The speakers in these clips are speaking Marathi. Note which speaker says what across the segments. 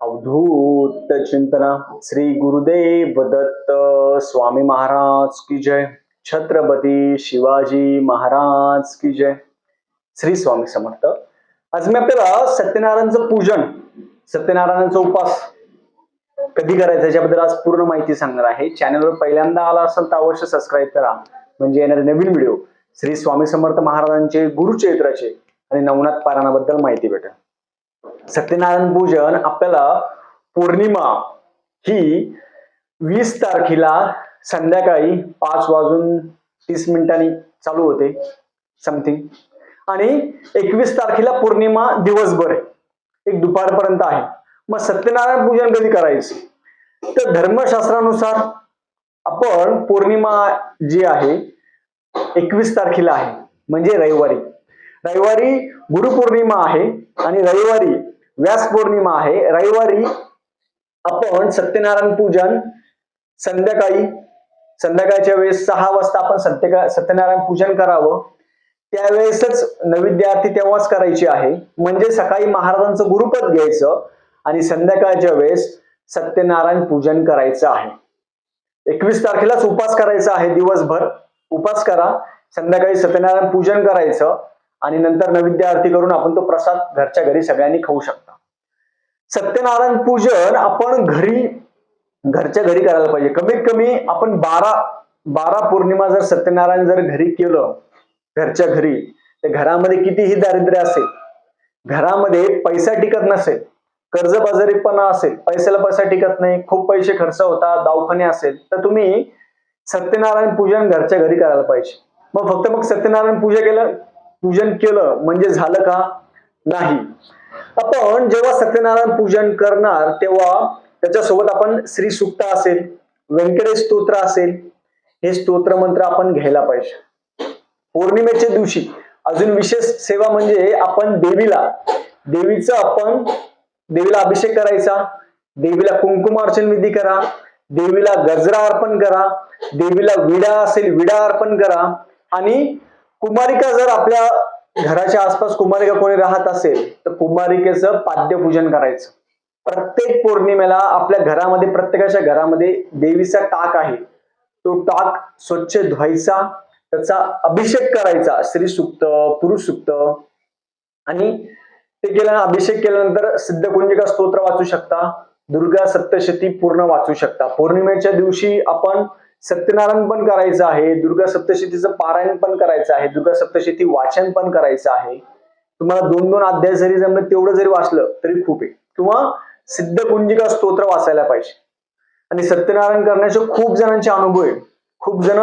Speaker 1: अवधूत चिंतना। श्री गुरुदेव दत्त स्वामी महाराज की जय। छत्रपती शिवाजी महाराज की जय। श्री स्वामी समर्थ। आज मी आपल्याला सत्यनारायणचं पूजन सत्यनारायणाचा उपास कधी करायचं याच्याबद्दल आज पूर्ण माहिती सांगणार आहे. चॅनलवर पहिल्यांदा आला असेल तर अवश्य सबस्क्राईब करा. म्हणजे येणारे नवीन व्हिडिओ श्री स्वामी समर्थ महाराजांचे गुरुचरित्राचे आणि नवनाथ पारायणाबद्दल माहिती भेटेल. सत्यनारायण पूजन आपल्याला पौर्णिमा ही वीस तारखेला संध्याकाळी पाच वाजून तीस मिनिटांनी चालू होते. समथिंग आणि एकवीस तारखेला पौर्णिमा दिवसभर आहे एक दुपारपर्यंत आहे. मग सत्यनारायण पूजन कधी करायचं? तर धर्मशास्त्रानुसार आपण पौर्णिमा जी आहे एकवीस तारखेला आहे. म्हणजे रविवारी. रविवारी गुरुपौर्णिमा आहे आणि रविवारी व्यास पौर्णिमा आहे. रविवारी आपण सत्यनारायण पूजन संध्याकाळी संध्याकाळच्या वेळेस सहा वाजता आपण सत्य सत्यनारायण पूजन करावं. त्यावेळेसच नैवेद्यार्थी तेव्हाच करायची आहे. म्हणजे सकाळी महाराजांचं गुरुपद घ्यायचं आणि संध्याकाळच्या वेळेस सत्यनारायण पूजन करायचं आहे. एकवीस तारखेलाच उपास करायचा आहे दिवसभर. उपास करा. संध्याकाळी सत्यनारायण पूजन करायचं. आणि नंतर नैवेद्य आरती करून आपण तो प्रसाद घरच्या घरी सगळ्यांनी खाऊ शकता. सत्यनारायण पूजन आपण घरी घरच्या घरी करायला पाहिजे. कमीत कमी आपण बारा बारा पौर्णिमा जर सत्यनारायण जर घरी केलं घरच्या घरी तर घरामध्ये कितीही दारिद्र्य असेल घरामध्ये पैसा टिकत नसेल कर्जबाजारीपणा असेल पैशाला पैसा टिकत नाही खूप पैसे खर्च होतात दवाखाने असेल तर तुम्ही सत्यनारायण पूजन घरच्या घरी करायला पाहिजे. मग फक्त मग सत्यनारायण पूजा केलं पूजन केलं म्हणजे झालं का? नाही. आपण जेव्हा सत्यनारायण पूजन करणार तेव्हा त्याच्यासोबत आपण श्री सुक्त असेल व्यंकटेश स्तोत्र असेल हे स्तोत्र मंत्र आपण घ्यायला पाहिजे. पौर्णिमेच्या दिवशी अजून विशेष सेवा म्हणजे आपण देवीला देवीचं आपण देवीला अभिषेक करायचा देवीला कुंकुमार्चन विधी करा देवीला गजरा अर्पण करा देवीला विडा असेल विडा अर्पण करा आणि कुमारिका जर आपल्या घराच्या आसपास कुमारिका कोणी राहत असेल तर कुमारिकेचं पाद्यपूजन करायचं. प्रत्येक पौर्णिमेला आपल्या घरामध्ये प्रत्येकाच्या घरामध्ये देवीचा टाक आहे. तो टाक स्वच्छ धुवायचा त्याचा अभिषेक करायचा स्त्री सुक्त पुरुष सुक्त. आणि ते केल्या अभिषेक केल्यानंतर सिद्धकुंजिका स्तोत्र वाचू शकता दुर्गा सप्तशती पूर्ण वाचू शकता. पौर्णिमेच्या दिवशी आपण सत्यनारायण पण करायचं आहे दुर्गा सप्तशतीचं पारायण पण करायचं आहे दुर्गा सप्तशती वाचन पण करायचं आहे. तुम्हाला दोन दोन अध्याय जरी जमलं तेवढं जरी वाचलं तरी खूप आहे. किंवा सिद्ध कुंजिका स्तोत्र वाचायला पाहिजे. आणि सत्यनारायण करण्याचे खूप जणांचे अनुभव आहे खूप जण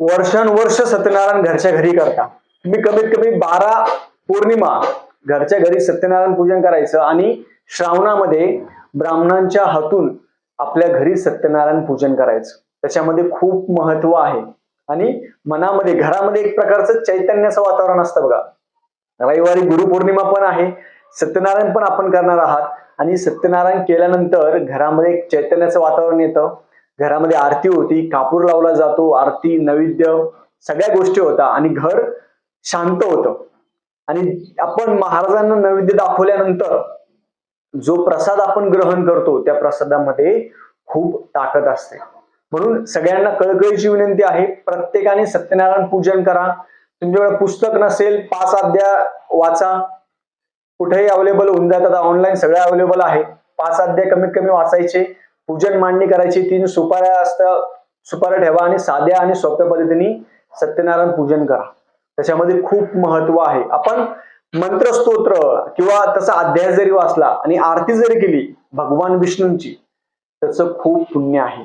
Speaker 1: वर्षानुवर्ष सत्यनारायण घरच्या घरी करता तुम्ही कमीत कमी बारा पौर्णिमा घरच्या घरी सत्यनारायण पूजन करायचं आणि श्रावणामध्ये ब्राह्मणांच्या हातून आपल्या घरी सत्यनारायण पूजन करायचं. त्याच्यामध्ये खूप महत्त्व आहे. आणि मनामध्ये घरामध्ये एक प्रकारचं चैतन्याचं वातावरण असतं बघा. रविवारी गुरुपौर्णिमा पण आहे सत्यनारायण पण आपण करणार आहात. आणि सत्यनारायण केल्यानंतर घरामध्ये एक चैतन्याचं वातावरण येतं. घरामध्ये आरती होती कापूर लावला जातो आरती नैवेद्य सगळ्या गोष्टी होता. आणि घर शांत होतं. आणि आपण महाराजांना नैवेद्य दाखवल्यानंतर जो प्रसाद आपण ग्रहण करतो त्या प्रसादामध्ये खूप ताकद असते. म्हणून सगळ्यांना कळकळीची विनंती आहे. प्रत्येकाने सत्यनारायण पूजन करा. तुमच्याकडे पुस्तक नसेल पाच अध्याय वाचा. कुठेही अवेलेबल होऊन जातात. ऑनलाईन सगळं अवेलेबल आहे. पाच अध्याय कमीत कमी वाचायचे. पूजन मांडणी करायची. तीन सुपाऱ्या असतं सुपाऱ्या ठेवा आणि साध्या आणि सोप्या पद्धतीने सत्यनारायण पूजन करा. त्याच्यामध्ये खूप महत्त्व आहे. आपण मंत्रस्तोत्र किंवा तसा अध्याय जरी वाचला आणि आरती जरी केली भगवान विष्णूंची त्याचं खूप पुण्य आहे.